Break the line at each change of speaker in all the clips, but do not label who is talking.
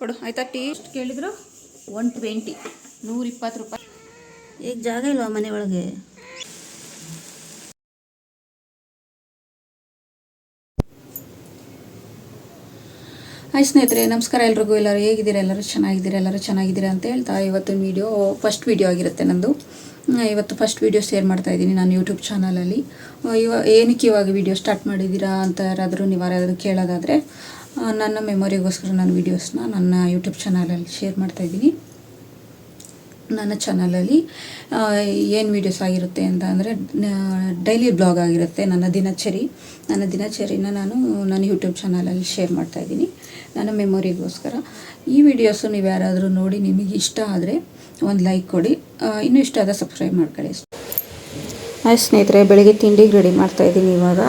ಕೊಡು. ಆಯ್ತಾ? ಟೀ
ಎಷ್ಟು ಕೇಳಿದ್ರು ಒನ್ ಟ್ವೆಂಟಿ. ನೂರ ಇಪ್ಪತ್ತು ರೂಪಾಯಿ.
ಈಗ ಜಾಗ ಇಲ್ವಾ ಮನೆ ಒಳಗೆ?
ಹಾಯ್ ಸ್ನೇಹಿತರೆ, ನಮಸ್ಕಾರ ಎಲ್ರಿಗೂ. ಎಲ್ಲರೂ ಹೇಗಿದ್ದೀರಾ? ಎಲ್ಲರೂ ಚೆನ್ನಾಗಿದ್ದೀರಾ? ಎಲ್ಲರೂ ಚೆನ್ನಾಗಿದ್ದೀರಾ ಅಂತ ಹೇಳ್ತಾ ಇವತ್ತಿನ ವೀಡಿಯೋ ಫಸ್ಟ್ ವೀಡಿಯೋ ಆಗಿರುತ್ತೆ ನಂದು. ಇವತ್ತು ಫಸ್ಟ್ ವೀಡಿಯೋ ಶೇರ್ ಮಾಡ್ತಾ ಇದ್ದೀನಿ ನಾನು ಯೂಟ್ಯೂಬ್ ಚಾನಲಲ್ಲಿ ಇವ, ಏನಕ್ಕೆ ಇವಾಗ ವೀಡಿಯೋ ಸ್ಟಾರ್ಟ್ ಮಾಡಿದ್ದೀರಾ ಅಂತ ಯಾರಾದರೂ ನೀವು ಯಾರಾದರೂ ಕೇಳೋದಾದರೆ ನನ್ನ ಮೆಮೊರಿಗೋಸ್ಕರ ನಾನು ವೀಡಿಯೋಸ್ನ ನನ್ನ ಯೂಟ್ಯೂಬ್ ಚಾನಲಲ್ಲಿ ಶೇರ್ ಮಾಡ್ತಾ ಇದ್ದೀನಿ. ನನ್ನ ಚಾನಲಲ್ಲಿ ಏನು ವೀಡಿಯೋಸ್ ಆಗಿರುತ್ತೆ ಅಂತ ಅಂದರೆ ಡೈಲಿ ಬ್ಲಾಗ್ ಆಗಿರುತ್ತೆ ನನ್ನ ದಿನಚರಿ. ನನ್ನ ದಿನಚರಿನ ನಾನು ನನ್ನ ಯೂಟ್ಯೂಬ್ ಚಾನಲಲ್ಲಿ ಶೇರ್ ಮಾಡ್ತಾ ಇದ್ದೀನಿ. ನನ್ನ ಮೆಮೊರಿಗೋಸ್ಕರ ಈ ವಿಡಿಯೋಸು ನೀವು ಯಾರಾದರೂ ನೋಡಿ ನಿಮಗೆ ಇಷ್ಟ ಆದರೆ ಒಂದು ಲೈಕ್ ಕೊಡಿ. ಇನ್ನೂ ಇಷ್ಟ ಆದ ಸಬ್ಸ್ಕ್ರೈಬ್ ಮಾಡ್ಕೊಳ್ಳಿ ಹಾಯ್ ಸ್ನೇಹಿತರೆ, ಬೆಳಿಗ್ಗೆ ತಿಂಡಿಗೆ ರೆಡಿ ಮಾಡ್ತಾ ಇದ್ದೀನಿ ಇವಾಗ.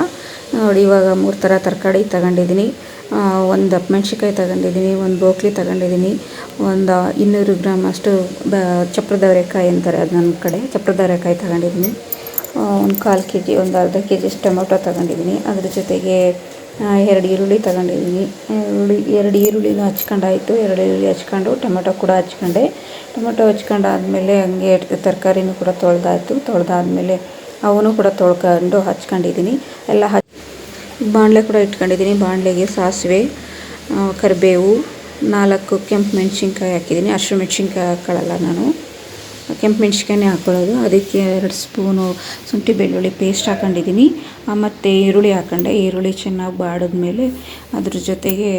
ನೋಡಿ, ಇವಾಗ ಮೂರು ಥರ ತರಕಾರಿ ತಗೊಂಡಿದ್ದೀನಿ. ಒಂದು ಮೆಣಸಿನ್ಕಾಯಿ ತಗೊಂಡಿದ್ದೀನಿ, ಒಂದು ಬೋಕ್ಲಿ ತಗೊಂಡಿದ್ದೀನಿ, ಒಂದು ಇನ್ನೂರು ಗ್ರಾಮ್ ಅಷ್ಟು ಬ ಚಪ್ರದವರೆಕಾಯಿ ಅಂತಾರೆ ಅದು ನನ್ನ ಕಡೆ. ಚಪ್ರದವರೆಕಾಯಿ ತಗೊಂಡಿದ್ದೀನಿ. ಒಂದು ಕಾಲು ಕೆ ಜಿ ಒಂದು ಅರ್ಧ ಕೆ ಜಿಷ್ಟು ಟೊಮೊಟೊ ತಗೊಂಡಿದ್ದೀನಿ. ಅದ್ರ ಜೊತೆಗೆ ಎರಡು ಈರುಳ್ಳಿ ತಗೊಂಡಿದ್ದೀನಿ ಈರುಳ್ಳಿ, ಎರಡು ಈರುಳ್ಳಿನೂ ಹಚ್ಕೊಂಡಾಯಿತು. ಎರಡು ಈರುಳ್ಳಿ ಹಚ್ಕೊಂಡು ಟೊಮೆಟೊ ಕೂಡ ಹಚ್ಕೊಂಡೆ. ಟೊಮೆಟೊ ಹಚ್ಕೊಂಡಾದ್ಮೇಲೆ ಹಂಗೆ ತರಕಾರಿನೂ ಕೂಡ ತೊಳೆದಾಯ್ತು. ತೊಳೆದಾದ್ಮೇಲೆ ಅವನು ಕೂಡ ತೊಳ್ಕೊಂಡು ಹಚ್ಕೊಂಡಿದ್ದೀನಿ ಎಲ್ಲ ಹಚ್ ಬಾಣಲೆ ಕೂಡ ಇಟ್ಕೊಂಡಿದ್ದೀನಿ ಬಾಣಲೆಗೆ ಸಾಸಿವೆ ಕರಿಬೇವು, ನಾಲ್ಕು ಕೆಂಪು ಮೆಣಸಿನ್ಕಾಯಿ ಹಾಕಿದ್ದೀನಿ ಹಸಿರು ಮೆಣಸಿನ್ಕಾಯಿ ಹಾಕೊಳ್ಳಲ್ಲ ನಾನು. ಕೆಂಪು ಮೆಣಸಿನ್ಕಾಯಿ ಹಾಕ್ಕೊಳ್ಳೋದು ಅದಕ್ಕೆ ಎರಡು ಸ್ಪೂನು ಶುಂಠಿ ಬೆಳ್ಳುಳ್ಳಿ ಪೇಸ್ಟ್ ಹಾಕೊಂಡಿದ್ದೀನಿ. ಮತ್ತು ಈರುಳ್ಳಿ ಹಾಕೊಂಡೆ. ಈರುಳ್ಳಿ ಚೆನ್ನಾಗಿ ಬಾಡಿದ್ಮೇಲೆ ಅದ್ರ ಜೊತೆಗೆ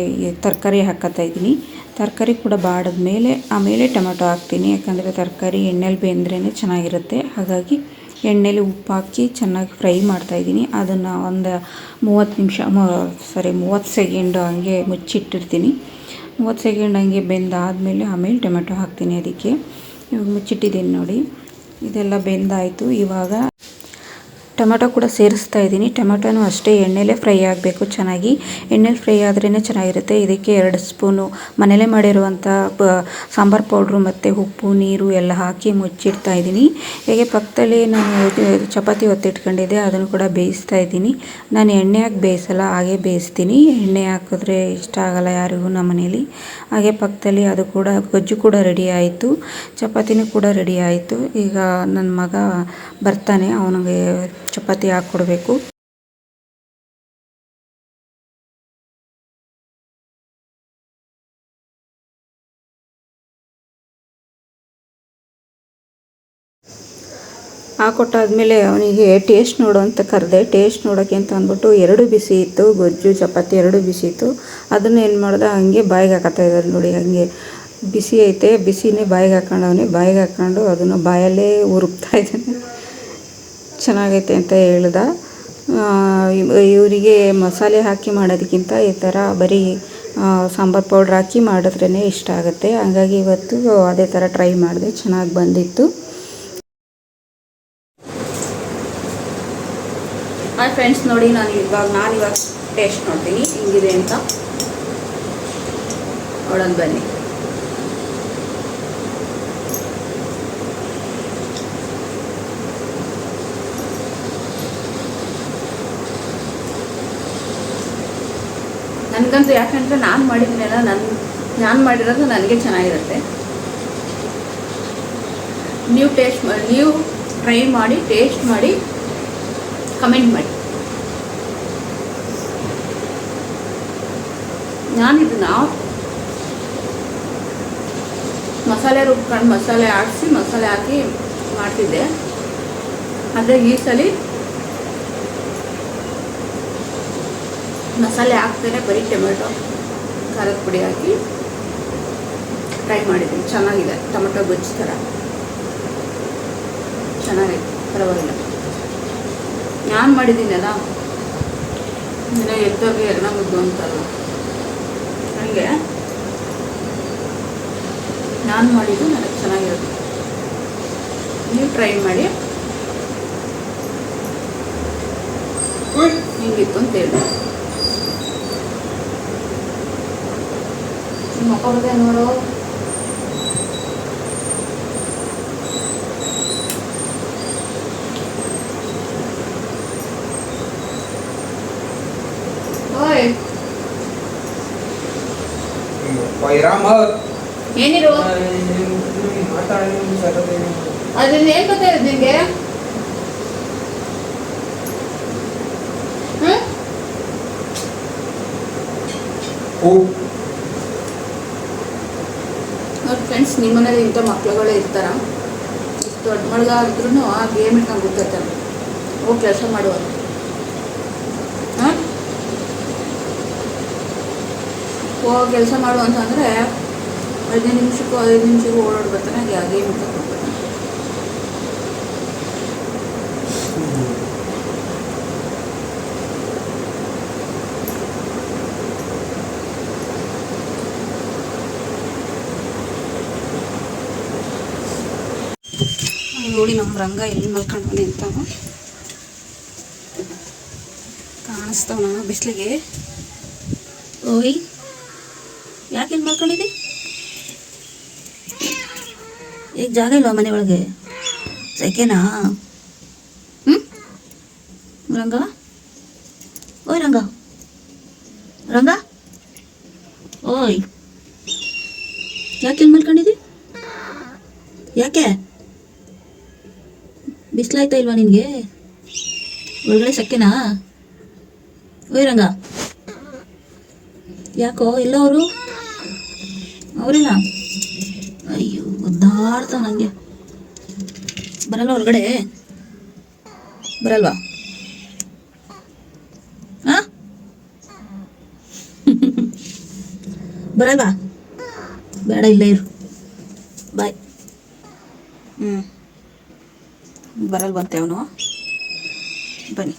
ತರಕಾರಿ ಹಾಕೋತಾ ಇದ್ದೀನಿ. ತರಕಾರಿ ಕೂಡ ಬಾಡಿದ್ಮೇಲೆ ಆಮೇಲೆ ಟೊಮೆಟೊ ಹಾಕ್ತೀನಿ. ಯಾಕಂದರೆ ತರಕಾರಿ ಎಣ್ಣೆಲಿ ಬೆಂದ್ರೇ ಚೆನ್ನಾಗಿರುತ್ತೆ. ಹಾಗಾಗಿ ಎಣ್ಣೆಲಿ ಉಪ್ಪು ಹಾಕಿ ಚೆನ್ನಾಗಿ ಫ್ರೈ ಮಾಡ್ತಾಯಿದ್ದೀನಿ ಅದನ್ನು ಒಂದು ಮೂವತ್ತು ನಿಮಿಷ ಸಾರಿ, ಮೂವತ್ತು ಸೆಕೆಂಡು ಹಂಗೆ ಮುಚ್ಚಿಟ್ಟಿರ್ತೀನಿ. ಮೂವತ್ತು ಸೆಕೆಂಡ್ ಹಂಗೆ ಬೆಂದಾದಮೇಲೆ ಆಮೇಲೆ ಟೊಮೆಟೊ ಹಾಕ್ತೀನಿ ಅದಕ್ಕೆ. ಇವಾಗ ಮುಚ್ಚಿಟ್ಟಿದ್ದೀನಿ ನೋಡಿ. ಇದೆಲ್ಲ ಬೆಂದಾಯಿತು. ಇವಾಗ ಟೊಮೆಟೊ ಕೂಡ ಸೇರಿಸ್ತಾ ಇದ್ದೀನಿ. ಟೊಮೆಟೊನೂ ಅಷ್ಟೇ ಎಣ್ಣೆಲೇ ಫ್ರೈ ಆಗಬೇಕು ಚೆನ್ನಾಗಿ. ಎಣ್ಣೆಲಿ ಫ್ರೈ ಆದ್ರೇ ಚೆನ್ನಾಗಿರುತ್ತೆ. ಇದಕ್ಕೆ ಎರಡು ಸ್ಪೂನು ಮನೇಲೇ ಮಾಡಿರುವಂಥ ಸಾಂಬಾರು ಪೌಡ್ರು ಮತ್ತು ಉಪ್ಪು, ನೀರು ಎಲ್ಲ ಹಾಕಿ ಮುಚ್ಚಿಡ್ತಾ ಇದ್ದೀನಿ. ಹೇಗೆ ಪಕ್ಕದಲ್ಲಿ ನಾನು ಚಪಾತಿ ಒತ್ತಿಟ್ಕೊಂಡಿದ್ದೆ ಅದನ್ನು ಕೂಡ ಬೇಯಿಸ್ತಾ ಇದ್ದೀನಿ. ನಾನು ಎಣ್ಣೆ ಹಾಕಿ ಬೇಯಿಸಲ್ಲ, ಹಾಗೆ ಬೇಯಿಸ್ತೀನಿ. ಎಣ್ಣೆ ಹಾಕಿದ್ರೆ ಇಷ್ಟ ಆಗಲ್ಲ ಯಾರಿಗೂ ನಮ್ಮ ಮನೇಲಿ. ಹಾಗೆ ಪಕ್ಕದಲ್ಲಿ ಅದು ಕೂಡ ಗೊಜ್ಜು ಕೂಡ ರೆಡಿ ಆಯಿತು. ಚಪಾತಿನೂ ಕೂಡ ರೆಡಿ ಆಯಿತು. ಈಗ ನನ್ನ ಮಗ ಬರ್ತಾನೆ. ಅವನಿಗೆ ಚಪಾತಿ ಹಾಕ್ಕೊಡ್ಬೇಕು. ಹಾಕೊಟ್ಟಾದ್ಮೇಲೆ ಅವನಿಗೆ ಟೇಸ್ಟ್ ನೋಡು ಅಂತ ಕರೆದೆ. ಟೇಸ್ಟ್ ನೋಡೋಕ್ಕೆ ಅಂತ ಅಂದ್ಬಿಟ್ಟು ಎರಡು ಬಿಸಿ ಇತ್ತು, ಗೊಜ್ಜು, ಚಪಾತಿ ಎರಡು ಬಿಸಿ ಇತ್ತು. ಅದನ್ನು ಏನು ಮಾಡ್ದೆ, ಹಂಗೆ ಬಾಯಿಗೆ ಹಾಕತ್ತಾ ಇದ್ದಾರೆ ನೋಡಿ. ಹಂಗೆ ಬಿಸಿ ಐತೆ, ಬಿಸಿನೇ ಬಾಯಿಗೆ ಹಾಕೊಂಡವನೆ. ಬಾಯಿಗೆ ಹಾಕ್ಕೊಂಡು ಅದನ್ನು ಬಾಯಲ್ಲೇ ಉರುಪ್ತಾ ಇದ್ದಾನೆ. ಚೆನ್ನಾಗೈತೆ ಅಂತ ಹೇಳ್ದ. ಇವರಿಗೆ ಮಸಾಲೆ ಹಾಕಿ ಮಾಡೋದಕ್ಕಿಂತ ಈ ಥರ ಬರೀ ಸಾಂಬಾರು ಪೌಡ್ರ್ ಹಾಕಿ ಮಾಡಿದ್ರೇ ಇಷ್ಟ ಆಗುತ್ತೆ. ಹಾಗಾಗಿ ಇವತ್ತು ಅದೇ ಥರ ಟ್ರೈ ಮಾಡಿದೆ. ಚೆನ್ನಾಗಿ ಬಂದಿತ್ತು. ಹಾಯ್ ಫ್ರೆಂಡ್ಸ್, ನೋಡಿ ನಾನು ಇವಾಗ ನಾನು ಇವಾಗ ಟೇಸ್ಟ್ ನೋಡ್ತೀನಿ ಹಿಂಗಿದೆ ಅಂತ. ನೋಡೋಣ ಬನ್ನಿ. ನನಗಂತೂ ಯಾಕಂದರೆ ನಾನು ಮಾಡಿದ್ಮೇಲೆ ನನ್ನ ನಾನು ಮಾಡಿರೋದು ನನಗೆ ಚೆನ್ನಾಗಿರುತ್ತೆ. ನೀವು ಟೇಸ್ಟ್ ಮಾಡಿ ನೀವು ಟ್ರೈ ಮಾಡಿ ಟೇಸ್ಟ್ ಮಾಡಿ ಕಮೆಂಟ್ ಮಾಡಿ. ನಾನು ಇದನ್ನ ಮಸಾಲೆ ರುಬ್ಕೊಂಡು ಮಸಾಲೆ ಹಾಕ್ಸಿ ಮಸಾಲೆ ಹಾಕಿ ಮಾಡ್ತಿದ್ದೆ. ಆದರೆ ಈ ಸಲ ಮಸಾಲೆ ಹಾಕ್ತೇನೆ, ಬರೀ ಟೊಮೆಟೊ, ಖಾರದ ಪುಡಿ ಹಾಕಿ ಟ್ರೈ ಮಾಡಿದ್ದೀನಿ. ಚೆನ್ನಾಗಿದೆ, ಟೊಮೆಟೊ ಗೊಜ್ಜು ಥರ. ಚೆನ್ನಾಗೈತೆ, ಪರವಾಗಿಲ್ಲ. ನಾನು ಮಾಡಿದ್ದೀನಲ್ಲ, ಇನ್ನು ಎದ್ದೋಗಿ ಎಲ್ಲ ಮುದ್ದು ಅಂತಲ್ಲ ನನಗೆ ನಾನು ಮಾಡಿದ್ದು ನನಗೆ ಚೆನ್ನಾಗಿರುತ್ತೆ. ನೀವು ಟ್ರೈ ಮಾಡಿ. ಹಿಂಗಿತ್ತು ಅಂತ ಹೇಳಿ ಮಕ್ಕಳದೇ ನೋಡು. ಓಯ್.
ಫೈವ್ ರಾಮ
ಏನಿರು ಅದನ್ನ ಏನ್ ಗೊತ್ತಿರೋದು ನಿಂಗೆ? ಹ್ಮ್?
ಓ
ಮನೇಲಿ ಇಂಥ ಮಕ್ಳುಗಳೇ ಇರ್ತಾರ? ದೊಡ್ಡ ಮಳ್ಗ ಆದ್ರೂ ಆ ಗೇಮ್ ಇಟ್ಕೊಂಡು ಕೂತಿರ್ತಾರೆ ಹೋಗಿ ಕೆಲಸ ಮಾಡುವ ಹಾಂ? ಹೋಗಿ ಕೆಲಸ ಮಾಡು ಅಂತಂದರೆ ಹದಿನೈದು ನಿಮಿಷಕ್ಕೂ ಐದು ನಿಮಿಷಕ್ಕೂ ಓಡಾಡಿ ಬರ್ತಾನೆ ಹಾಗೆ ಆ ಗೇಮ್ ಇಟ್ಕೊಂಡು ನೋಡಿ ನಮ್ಮ ರಂಗ ಎಲ್ಲಿ ಮಲ್ಕೊಂಡವನೆ ಅಂತ ಕಾಣಿಸ್ತಾವ ನಾನು ಬಿಸಿಲಿಗೆ. ಓಯ್ ಯಾಕೆ ಇಲ್ಲಿ ಮಲ್ಕೊಂಡಿದ್ದಿ?
ಈಗ ಜಾಗ ಇಲ್ವಾ ಮನೆ ಒಳಗೆ? ಸೆಕೆನಾ?
ಹ್ಞೂ
ರಂಗ ಓಯ್ ರಂಗ ರಂಗ ಓಯ್ ಯಾಕೆ ಇಲ್ಲಿ ಮಲ್ಕೊಂಡಿದ್ದಿ ಯಾಕೆ ಬಿಸಿಲಾಯ್ತಾ ಇಲ್ವಾ ನಿನಗೆ? ಒಳಗಡೆ ಸೆಕೆನಾ? ರಂಗ. ಯಾಕೋ, ಎಲ್ಲ ಅವರು? ಅವರೇನಾ? ಅಯ್ಯೋ, ಒದ್ದಾಡ್ತಾವ ನನಗೆ ಬರಲ್ಲ ಹೊರಗಡೆ? ಬರಲ್ವಾ? ಹಾಂ ಬರಲ್ವಾ? ಬೇಡ, ಇಲ್ಲ ಇರು. ಬಾಯ್.
ಹ್ಞೂ ಬರಲ್ವಂತೆ ಅವನು. ಬನ್ನಿ.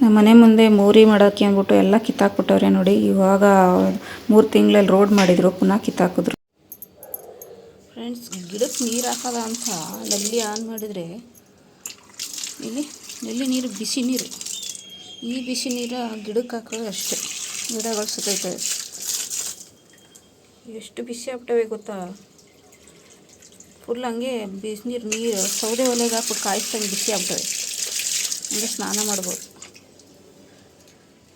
ನಮ್ಮ ಮನೆ ಮುಂದೆ ಮೂರಿ ಮಾಡೋಕ್ಕೆ ಅಂದ್ಬಿಟ್ಟು ಎಲ್ಲ ಕಿತ್ತಾಕ್ಬಿಟ್ಟವ್ರೆ ನೋಡಿ. ಇವಾಗ ಮೂರು ತಿಂಗಳಲ್ಲಿ ರೋಡ್ ಮಾಡಿದ್ರು, ಪುನಃ ಕಿತ್ತಾಕಿದ್ರು. ಫ್ರೆಂಡ್ಸ್, ಗಿಡಕ್ಕೆ ನೀರು ಹಾಕೋದ ಅಂತ ನಲ್ಲಿ ಆನ್ ಮಾಡಿದರೆ ಇಲ್ಲಿ ನಲ್ಲಿ ನೀರು, ಬಿಸಿ ನೀರು. ಈ ಬಿಸಿ ನೀರು ಗಿಡಕ್ಕೆ ಹಾಕೋದು ಅಷ್ಟೇ. ಗಿಡಗಳು ಸುತ್ತೈತವೆ ಎಷ್ಟು ಬಿಸಿ ಆಗ್ಬಿಟ್ಟವೆ ಗೊತ್ತಾ? ಫುಲ್ ಹಂಗೆ ಬಿಸಿನೀರು, ನೀರು, ಸೌದೆ ಒಲೆಗೆ ಹಾಕ್ಬಿಟ್ಟು ಕಾಯಿಸ್ದಂಗೆ ಬಿಸಿ ಆಗ್ಬಿಟ್ಟವೆ ಹಂಗೆ ಸ್ನಾನ ಮಾಡ್ಬೋದು.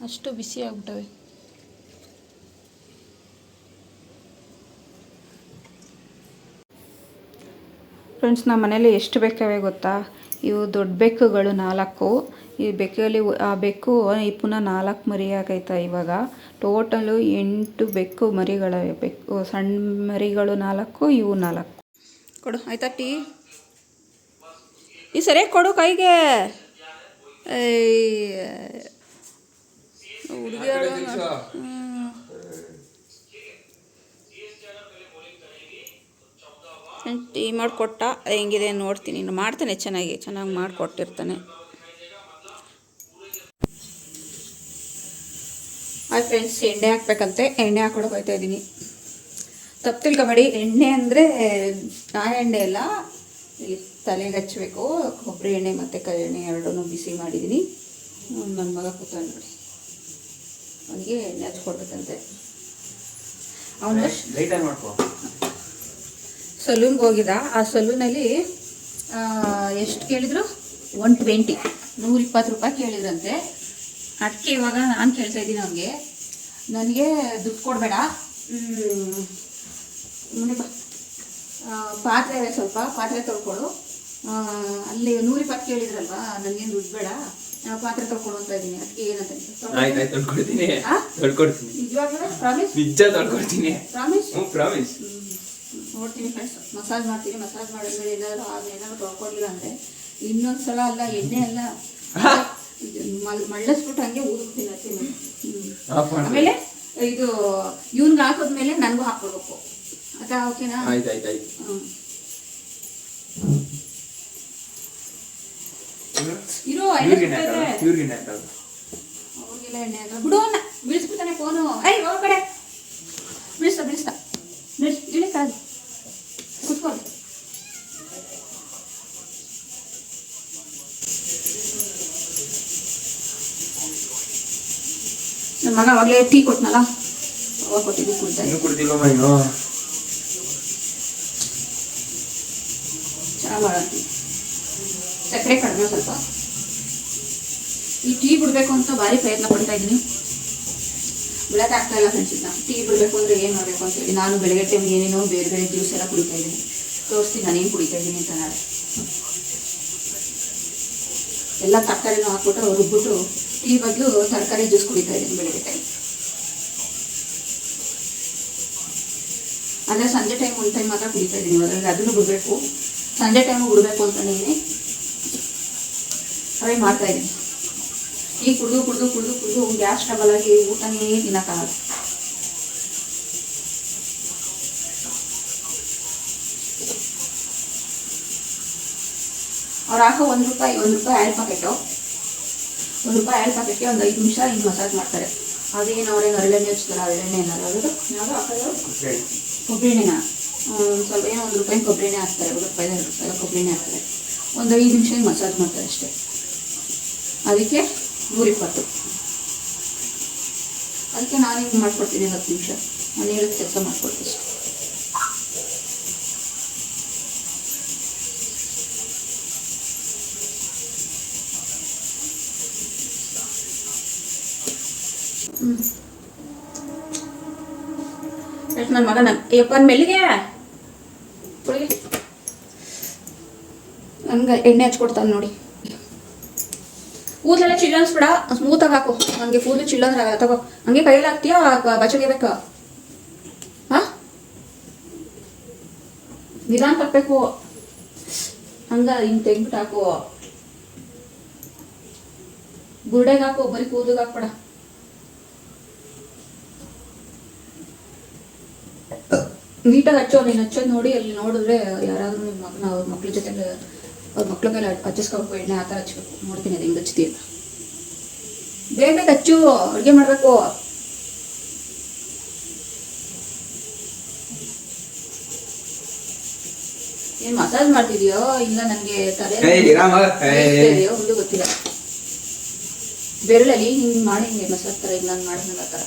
ಅಷ್ಟು ಬಿಸಿ ಆಗ್ಬಿಟ್ಟವೆ ಫ್ರೆಂಡ್ಸ್, ನಮ್ಮ ಮನೇಲಿ ಎಷ್ಟು ಬೇಕಾವೆ ಗೊತ್ತಾ? ಇವು ದೊಡ್ಡ ಬೆಕ್ಕುಗಳು ನಾಲ್ಕು. ಈ ಬೆಕ್ಕಲ್ಲಿ ಆ ಬೆಕ್ಕು ಈ ಪುನಃ ನಾಲ್ಕು ಮರಿ ಆಗೈತೆ ಇವಾಗ. ಟೋಟಲು ಎಂಟು ಬೆಕ್ಕು ಮರಿಗಳವೆ. ಬೆಕ್ಕು ಸಣ್ಣ ಮರಿಗಳು ನಾಲ್ಕು, ಇವು ನಾಲ್ಕು. ಕೊಡು. ಆಯ್ತಾ ಟೀ? ಈ ಸರಿಯಾಗಿ ಕೊಡು ಕೈಗೆ. ಹುಡುಗಿ ಟೀ ಮಾಡಿಕೊಟ್ಟ? ಹೆಂಗಿದೆ ನೋಡ್ತೀನಿ. ಇನ್ನು ಮಾಡ್ತಾನೆ ಚೆನ್ನಾಗಿ. ಚೆನ್ನಾಗಿ ಮಾಡಿಕೊಟ್ಟಿರ್ತಾನೆ. ಆಯ್ತು ಫ್ರೆಂಡ್ಸ್ ಎಣ್ಣೆ ಹಾಕ್ಬೇಕಂತೆ. ಎಣ್ಣೆ ಹಾಕೊಳಕ್ಕೆ ಹೋಗ್ತಾ ಇದ್ದೀನಿ. ತಪ್ಪು ತಿಳ್ಕೊಬೇಡಿ ಎಣ್ಣೆ ಅಂದರೆ ಎಣ್ಣೆ ಎಲ್ಲ ಈ ತಲೆಗೆ ಹಚ್ಚಬೇಕು ಕೊಬ್ಬರಿ ಎಣ್ಣೆ ಮತ್ತು ಕೈ ಎಣ್ಣೆ ಎರಡೂ ಬಿಸಿ ಮಾಡಿದ್ದೀನಿ. ನನ್ನ ಮಗ ಕೂತ ನೋಡಿ. ಅವನಿಗೆ ಎಣ್ಣೆ ಹಚ್ಕೊಡ್ಬೇಕಂತೆ ಅವನು ಸಲೂನ್ಗೆ ಹೋಗಿದ್ದ. ಆ ಸಲೂನಲ್ಲಿ ಎಷ್ಟು ಕೇಳಿದ್ರು? One twenty. ನೂರ ಇಪ್ಪತ್ತು ರೂಪಾಯಿ ಕೇಳಿದ್ರಂತೆ. ಅದಕ್ಕೆ ಇವಾಗ ನಾನು ಕೇಳ್ತಾ ಇದ್ದೀನಿ ಅವನಿಗೆ. ನನಗೆ ದುಡ್ಡು ಕೊಡಬೇಡ. ಆ, ಪಾತ್ರೆ ಸ್ವಲ್ಪ ಪಾತ್ರೆ ತೊಳ್ಕೊಡು ಆ, ಅಲ್ಲಿ ನೂರ ಇಪ್ಪತ್ತು ಕೇಳಿದ್ರಲ್ವಾ? ನನಗೇನು ದುಡ್ಡು ಬೇಡ. ಪಾತ್ರೆ ತೊಳ್ಕೊಡು ಅಂತ ಇದ್ದೀನಿ. ಅದಕ್ಕೆ ಏನಂತ
ಆಯ್ತು ಆಯ್ತು ತೊಳ್ಕೊಡ್ತೀನಿ.
ಆ?
ತೊಳ್ಕೊಡ್ತೀನಿ.
ನಿಜವಾಗ್ಲೂ? ಪ್ರಾಮಿಸ್?
ನಿಜ ತೊಳ್ಕೊಡ್ತೀನಿ.
ಪ್ರಾಮಿಸ್?
ಹ್ಞೂ ಪ್ರಾಮಿಸ್.
ನೋಡ್ತೀನಿ ಫ್ರೆಂಡ್ಸ್ ಮಸಾಜ್ ಮಾಡ್ತೀನಿ ಮಸಾಜ್ ಮಾಡಿದ್ಮೇಲೆ ಏನಾದ್ರು ಆಗ ಏನಾದ್ರು ತೊಳ್ಕೊಂಡಿಲ್ಲ ಅಂದರೆ ಇನ್ನೊಂದು ಸಲ ಅಲ್ಲ ಎಣ್ಣೆ ಅಲ್ಲ. ಮಳ್ಳಸ್ಬಿಟ್ಟು ಹಂಗೆ ಊದ್ಬಿಡ್ತೀನಿ
ಮಾಡಿ
ಆಮೇಲೆ ಇದು ಇವ್ನಿಗೆ ಹಾಕಿದ್ಮೇಲೆ ನನಗೂ ಹಾಕ್ಕೊಡ್ಬೇಕು. ಅದ ಓಕೆನಾ
ಆಯ್ತು ಆಯ್ತು ಆಯ್ತು.
ಇರು ಅವ್ರಿಗೆಲ್ಲ ಎಣ್ಣೆ ಬೀಳಿಸ್ಬಿಡ್ತಾನೆ ಫೋನು. ಐ ಹೋಗ ಕಡೆ. ಬೀಳಿಸ್ತಾ ಬೀಳಿಸ್ತಾ ನನ್ನ ಮಗ ಅವಾಗಲೇ ಟೀ ಕೊಟ್ನಲ್ಲ? ಅವಾಗ ಕೊಟ್ಟಿದ್ದು ಕುಡ್ದೆ.
ಇನ್ನೂ
ಚೆನ್ನಾಗಿ ಸಕ್ಕರೆ ಕಡಿಮೆ ಸ್ವಲ್ಪ. ಈ ಟೀ ಬಿಡಬೇಕು ಅಂತ ಭಾರಿ ಪ್ರಯತ್ನ ಪಡ್ತಾ ಇದ್ದೀನಿ. ಬಿಡಕ್ಕೆ ಆಗ್ತಾ ಇಲ್ಲ ಫ್ರೆಂಡ್ಸ್ ಟೀ ಬಿಡಬೇಕು ಅಂದರೆ ಏನು ಮಾಡಬೇಕು ಅಂತ ಹೇಳಿ ನಾನು ಬೆಳಗ್ಗೆ ಟೈಮ್ ಏನೇನೋ ಬೇರೆ ಬೇರೆ ಜ್ಯೂಸ್ ಎಲ್ಲ ಕುಡಿತಾ ಇದ್ದೀನಿ. ತೋರಿಸ್ತೀನಿ, ನಾನು ಏನು ಕುಡಿತಾ ಇದ್ದೀನಿ ಅಂತ ನಾಳೆ. ಎಲ್ಲ ತರಕಾರಿನೂ ಹಾಕ್ಬಿಟ್ಟು ರುಬ್ಬಿಟ್ಟು ಟೀ ಬದಲು ತರಕಾರಿ ಜ್ಯೂಸ್ ಕುಡಿತಾ ಇದ್ದೀನಿ ಬೆಳಗ್ಗೆ ಟೈಮ್ ಅಂದರೆ ಸಂಜೆ ಟೈಮ್ ಒಂದು ಟೈಮ್ ಮಾತ್ರ ಕುಡಿತಾ ಇದ್ದೀನಿ. ಅದರಲ್ಲಿ ಅದನ್ನು ಬಿಡಬೇಕು. ಸಂಜೆ ಟೈಮ್ ಬಿಡಬೇಕು ಅಂದ್ಕೊಂಡಿದ್ದೀನಿ ಟ್ರೈ ಮಾಡ್ತಾ ಇದ್ದೀನಿ ಈ ಕುಡಿದು ಕುಡಿದು ಕುಡಿದು ಕುಡಿದು ಗ್ಯಾಸ್ ಟ್ರಬಲ್ ಆಗಿ ಊಟನೇ ತಿನ್ನಕ್ಕಾಗಲ್ಲ. ಅವ್ರು ಹಾಕೋ ಒಂದು ರೂಪಾಯಿ ಒಂದು ರೂಪಾಯಿ ಆಯಿಲ್ ಪಾಕೆಟು ಒಂದು ರೂಪಾಯಿ ಆಯಿಲ್ ಪಾಕೆಟ್ಗೆ ಒಂದು ಐದು ನಿಮಿಷ ಹಿಂಗೆ ಮಸಾಜ್ ಮಾಡ್ತಾರೆ. ಅದೇನು ಅವ್ರೇನು ಹರಳೆಣ್ಣೆ ಹಚ್ತಾರೆ ಹರಳೆಣ್ಣೆ ಏನಾದ್ರು ಅದು ಯಾವುದು ಹಾಕೋದು? ಕೊಬ್ಬರಿ ಎಣ್ಣೆನ? ಸ್ವಲ್ಪ ಏನೋ ಒಂದು ರೂಪಾಯಿ ಕೊಬ್ಬರಿನೇ ಹಾಕ್ತಾರೆ, ಒಂದು ರೂಪಾಯಿ, ಎರಡು ರೂಪಾಯಿ ಕೊಬ್ಬರಿನೇ ಹಾಕ್ತಾರೆ. ಒಂದು ಐದು ನಿಮಿಷ ಮಸಾಜ್ ಮಾಡ್ತಾರೆ ಅಷ್ಟೇ. ಅದಕ್ಕೆ ನೂರಿಪ್ಪತ್ತು. ಅದಕ್ಕೆ ನಾನು ಹಿಂಗೆ ಮಾಡ್ಕೊಡ್ತೀನಿ ಹತ್ತು ನಿಮಿಷ. ನಾನು ಹೇಳಿದ ಕೆಲಸ ಮಾಡ್ಕೊಡ್ತೀನಿ ಅಷ್ಟೇ. ನನ್ನ ಮಗನ ಅಯ್ಯಪ್ಪನ ಮೆಲ್ಲಿಗೆ ಕುಡಿ ನನ್ಗೆ ಎಣ್ಣೆ ಹಚ್ಕೊಡ್ತಾನೆ ನೋಡಿ. ಕೂದಲೆಲ್ಲ ಚಿಲ್ಲನ್ಸ್ಬಿಡ ಸ್ಮೂತಾಗಿ ಹಾಕು. ನನಗೆ ಕೂದಲು ಚಿಲ್ಲಂದ್ರೆ ಆಗಲ್ಲ. ತಗೋ, ಹಂಗೆ ಕೈಯಲ್ಲಿ ಹಾಕ್ತೀಯಾ? ಬಚ್ಚಗೆ ಬೇಕಾ? ಹಾ? ನಿಧಾನ ತಪ್ಪಬೇಕು ಹಂಗ ಹಿಂಗೆ ತೆಗ್ಬಿಟ್ಟು ಹಾಕು. ಬುರ್ಡೆಗೆ ಹಾಕು, ಬರೀ ಕೂದಲಿಗೆ ಹಾಕ್ಬೇಡ. ನೀಟಾಗಿ ಹಚ್ಚೋ, ನೀನು ಹಚ್ಚೋದು ನೋಡಿ, ಅಲ್ಲಿ ನೋಡಿದ್ರೆ ಯಾರಾದರೂ ನಿಮ್ಮ ಮಗನ, ಅವ್ರ ಮಕ್ಳ ಜೊತೆ ಅವ್ರ ಮಕ್ಳ ಮೇಲೆ ಹಚ್ಚಿಸ್ಕೋಬೇಕು ಎಣ್ಣೆ ಆ ಥರ ಹಚ್ಬೇಕು. ನೋಡ್ತೀನಿ ಅದು ಹೆಂಗೆ ಹಚ್ತೀಯ ಬೇಗ ಬೇಗ ಹಚ್ಚು ಅಡುಗೆ ಮಾಡಬೇಕು. ಏನು ಮಸಾಜ್ ಮಾಡ್ತಿದ್ಯೋ? ಇಲ್ಲ ನನಗೆ ತಲೆ ಒಂದು ಗೊತ್ತಿಲ್ಲ. ಬೆರಳಲ್ಲಿ ಹಿಂಗೆ ಮಾಡಿ ಹಿಂಗೆ ಮಸಾಜ್ ಥರ ಇಲ್ಲ ನಾನು ಮಾಡಿದ್ನಲ್ಲ ಆ ಥರ.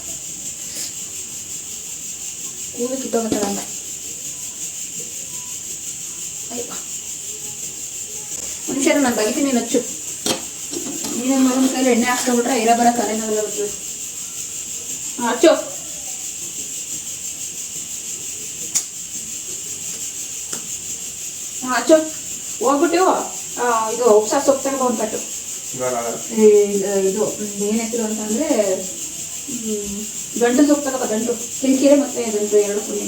ಕೂದಲು ಕಿತ್ತೋಗತ್ತಲ್ಲ ಅಯ್ಯಪ್ಪ. ಒಂದು ನಿಮಿಷ ನಾನು ತೆಗಿತೀನಿ ನೀನು ಹಚ್ಚು ನೀನೇನು ಮಗನ ಕೈಲಿ ಎಣ್ಣೆ ಹಾಕ್ಸ್ಕೊಬಿಟ್ರೆ ಇರ ಬರೋ ತಲೆನೋವೆಲ್ಲ ಬರ್ತದೆ ಹಾಂ ಹಚ್ಚು ಹಾಂ ಹಚ್ಚು ಹೋಗ್ಬಿಟ್ಟು ಆ, ಇದು ಉಪ್ಸ ಸೊಪ್ಪು ತಗೊಂಡು ಒಂದು ಕಟ್ಟು
ಇವಾಗ
ಈ, ಇದು ಏನು ಹೆಸರು ಅಂತಂದರೆ ಗಂಟು ಸೊಪ್ಪು ತಗೋಬ ಗಂಟು ಕಿರಿಕಿರೆ ಮತ್ತು ಗಂಟು ಎರಡು ಪುಡಿ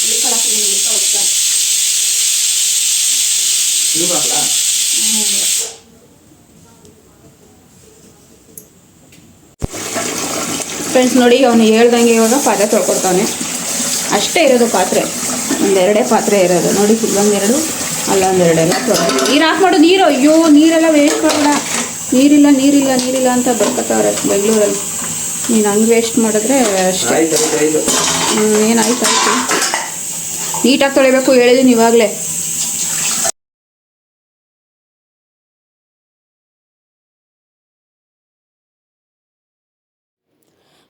ಹುಳಿಕಾಳು ಹಾಕಿದ್ದೀನಿ ಹುಳಿಕಾಳು ಉಪ್ಸಾರು
ಹಾಕ್ಲಾ
ಫ್ರೆಂಡ್ಸ್ ನೋಡಿ ಅವನು ಹೇಳ್ದಂಗೆ ಇವಾಗ ಪಾತ್ರೆ ತೊಳ್ಕೊಡ್ತಾನೆ. ಅಷ್ಟೇ ಇರೋದು ಪಾತ್ರೆ. ಒಂದೆರಡೇ ಪಾತ್ರೆ ಇರೋದು. ನೋಡಿ ಇಲ್ಲೊಂದೆರಡು ಅಲ್ಲೊಂದೆರಡೆಲ್ಲ ತೊಳ್ಕೊಂಡು ನೀರು ಹಾಕಿ ಮಾಡೋದು ನೀರು. ಅಯ್ಯೋ ನೀರೆಲ್ಲ ವೇಸ್ಟ್ ಮಾಡೋಣ ನೀರಿಲ್ಲ ನೀರಿಲ್ಲ ನೀರಿಲ್ಲ ಅಂತ ಬರ್ಕೊತಾವ್ರೆ ಬೆಂಗಳೂರಲ್ಲಿ. ನೀನು ಹಂಗೆ ವೇಸ್ಟ್ ಮಾಡಿದ್ರೆ ಅಷ್ಟೇ. ಏನಾಯ್ತು ಆಯ್ತು. ನೀಟಾಗಿ ತೊಳಿಬೇಕು ಹೇಳಿದ್ದೀನಿ ಇವಾಗಲೇ.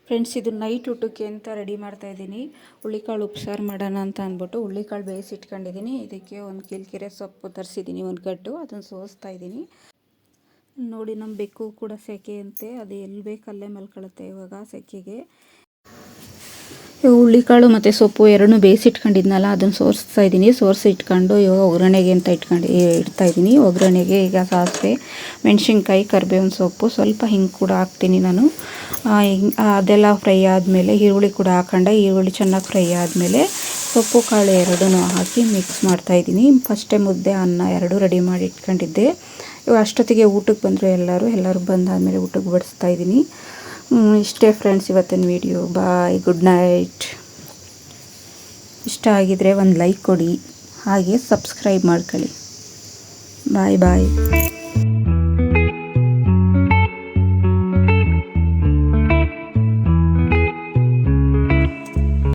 ಫ್ರೆಂಡ್ಸ್ ಇದು ನೈಟ್ ಊಟಕ್ಕೆ ಅಂತ ರೆಡಿ ಮಾಡ್ತಾ ಇದ್ದೀನಿ. ಹುಳ್ಳಿಕಾಳು ಉಪ್ಸಾರು ಮಾಡೋಣ ಅಂತ ಅಂದ್ಬಿಟ್ಟು ಹುಳ್ಳಿಕಾಳು ಬೇಯಿಸಿ ಇಟ್ಕೊಂಡಿದ್ದೀನಿ. ಇದಕ್ಕೆ ಒಂದು ಕಿಲ್ಕಿರೆ ಸೊಪ್ಪು ತರಿಸಿದ್ದೀನಿ, ಒಂದು ಕಟ್ಟು ಅದನ್ನು ಸೋಸ್ತಾ ಇದ್ದೀನಿ. ನೋಡಿ ನಮ್ಮ ಬೆಕ್ಕು ಕೂಡ ಸೆಕೆ ಅಂತೆ ಅದು ಎಲ್ಲಿ ಬೇಕು ಅಲ್ಲೇ ಇವಾಗ ಸೆಕೆಗೆ. ಹುಳ್ಳಿಕಾಳು ಮತ್ತು ಸೊಪ್ಪು ಎರಡನ್ನೂ ಬೇಯಿಸಿಟ್ಕೊಂಡಿದ್ನಲ್ಲ, ಅದನ್ನು ಸೋರಿಸ್ತಾ ಇದ್ದೀನಿ. ಸೋರಿಸಿ ಇಟ್ಕೊಂಡು ಇವಾಗ ಒಗ್ಗರಣೆಗೆ ಅಂತ ಇಟ್ಕೊಂಡು ಇಡ್ತಾ ಇದ್ದೀನಿ. ಒಗ್ಗರಣೆಗೆ ಈಗ ಸಾಸಿವೆ, ಮೆಣಸಿನ್ಕಾಯಿ, ಕರಿಬೇವಿನ ಸೊಪ್ಪು ಸ್ವಲ್ಪ ಹಿಂಗೆ ಕೂಡ ಹಾಕ್ತೀನಿ ನಾನು. ಅದೆಲ್ಲ ಫ್ರೈ ಆದಮೇಲೆ ಈರುಳ್ಳಿ ಕೂಡ ಹಾಕೊಂಡೆ. ಈರುಳ್ಳಿ ಚೆನ್ನಾಗಿ ಫ್ರೈ ಆದಮೇಲೆ ಸೊಪ್ಪು, ಕಾಳು ಎರಡೂ ಹಾಕಿ ಮಿಕ್ಸ್ ಮಾಡ್ತಾಯಿದ್ದೀನಿ ಫಸ್ಟೇ ಮುದ್ದೆ, ಅನ್ನ ಎರಡೂ ರೆಡಿ ಮಾಡಿ ಇಟ್ಕೊಂಡಿದ್ದೆ. ಇವಾಗ ಅಷ್ಟೊತ್ತಿಗೆ ಊಟಕ್ಕೆ ಬಂದರು ಎಲ್ಲರೂ. ಎಲ್ಲರೂ ಬಂದಾದಮೇಲೆ ಊಟಕ್ಕೆ ಬಡಿಸ್ತಾ ಇದ್ದೀನಿ. ಇಷ್ಟೇ ಫ್ರೆಂಡ್ಸ್ ಇವತ್ತಿನ ವಿಡಿಯೋ ಬಾಯ್ ಗುಡ್ ನೈಟ್ ಇಷ್ಟ ಆಗಿದ್ರೆ ಒಂದು ಲೈಕ್ ಕೊಡಿ. ಹಾಗೆ ಸಬ್ಸ್ಕ್ರೈಬ್ ಮಾಡ್ಕೊಳ್ಳಿ. ಬಾಯ್ ಬಾಯ್